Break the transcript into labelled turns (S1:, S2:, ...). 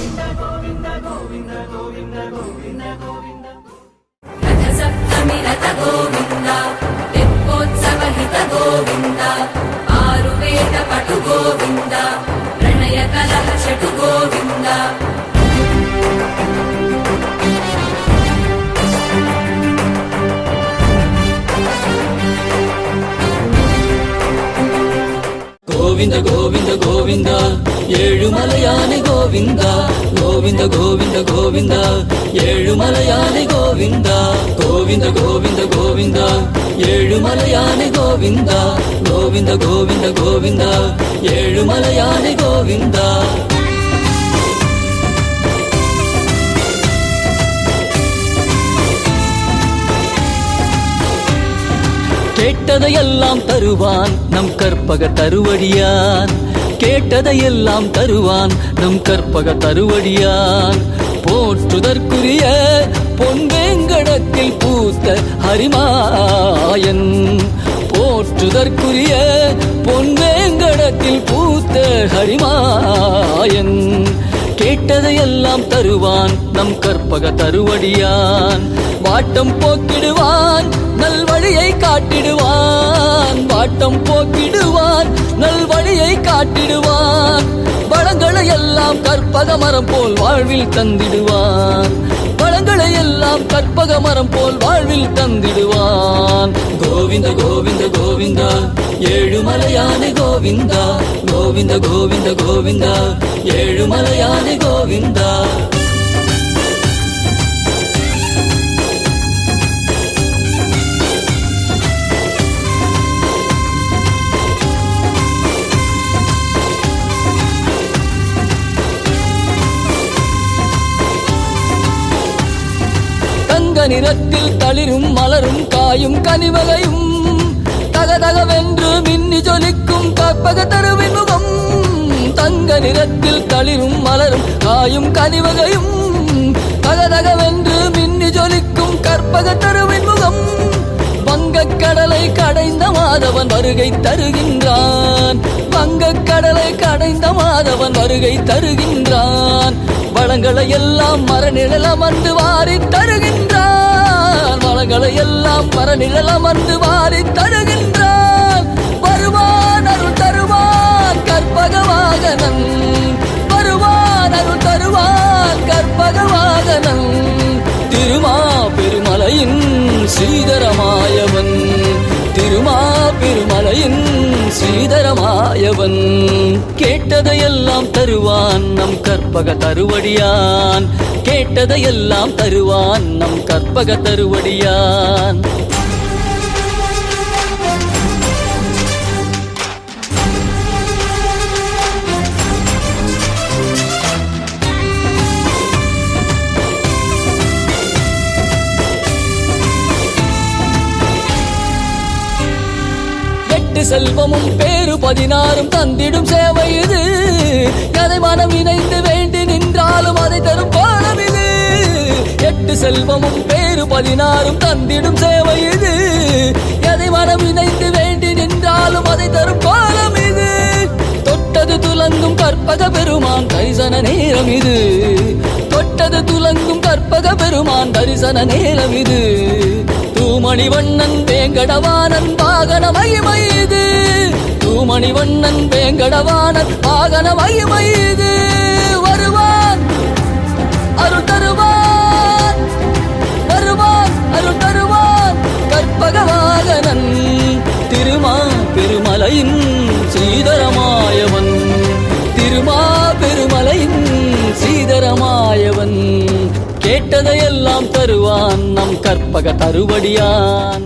S1: రథ సప్తమి రథ గోవింద గోవింద గోవింద
S2: గోవింద. ఏడుమలయాని గోవింద గోవింద గోవింద గోవింద. ఏడుమలయాని గోవింద గోవింద గోవింద గోవింద. ఏడుమలయాని గోవింద గోవింద గోవింద గోవింద. ఏడుమలయాని గోవింద. கேட்டதையெல்லாம் தருவான் நம் கற்பக தருவடியான். கேட்டதையெல்லாம் தருவான் நம் கற்பக தருவடியான். போற்றுதற்குரிய பொன்வேங்கடத்தில் பூத்த ஹரிமாயன். போற்றுதற்குரிய பொன்வேங்கடத்தில் பூத்த ஹரிமாயன். கேட்டதையெல்லாம் தருவான் நம் கற்பக தருவடியான். வாட்டம் போக்கிடுவான் காட்டிடுவான் வாட்டம் போக்கிடுவான் நல்வழியை காட்டிடுவான். வளங்களை எல்லாம் கற்பக மரம் போல் வாழ்வில் தந்திடுவான். வளங்களை எல்லாம் கற்பக மரம் போல் வாழ்வில் தந்திடுவான். கோவிந்த கோவிந்த கோவிந்தா ஏழுமலையான கோவிந்தா. கோவிந்த கோவிந்த கோவிந்தா ஏழுமலையான கோவிந்தா. நிறத்தில் தளிரும் மலரும் காயும் கனிவகையும் தகதகவென்று மின்னி ஜொலிக்கும் கற்பக தருவின் முகம். தங்க நிறத்தில் தளிரும் மலரும் காயும் கனிவகையும் தகதகவென்று மின்னி ஜொலிக்கும் கற்பக தருவின் முகம். வங்கக் கடலை கடைந்த மாதவன் வருகை தருகின்றான். வங்கக் கடலை கடைந்த மாதவன் வருகை தருகின்றான். வளங்களை எல்லாம் வந்து வாரி தருகின்றான். வளங்களை எல்லாம் மரநிழலமர்ந்து வாரி தழுகின்றான். வருவான் அருள் தருவான் கற்பகவாகனன். வருவான் அருள் தருவான் கற்பகவாகனன். திருமா பெருமலையின் ஸ்ரீதரமாயவன். திருமா பெருமலையின் ஸ்ரீதரமாயவன். கேட்டதையெல்லாம் தருவான் நம் கற்பக தருவடியான். கேட்டதையெல்லாம் தருவான் நம் கற்பக தருவடியான். செல்வமும் பேரு பதினாறும் தந்திடும் சேவை இது. செல்வமும் பேரு பதினாறும் தந்திடும் சேவை இது. எதை மனம் இணைந்து வேண்டி நின்றாலும் அதை தரும் பாலம் இது. தொட்டது துலங்கும் கற்பக பெருமான் தரிசன நேரம் இது. தொட்டது துலங்கும் கற்பக பெருமான் தரிசன நேரம் இது. தூமணி வண்ணன் வேங்கடவானன் வாகன மகிமை இது. தூமணி வண்ணன் வேங்கடவானன் வாகன மகிமை இது. பெருமலையின் சீதரமாயவன் திருமா பெருமலையின் ஸ்ரீதரமாயவன் கேட்டதையெல்லாம் தருவான் நம் கற்பக தருவடியான்.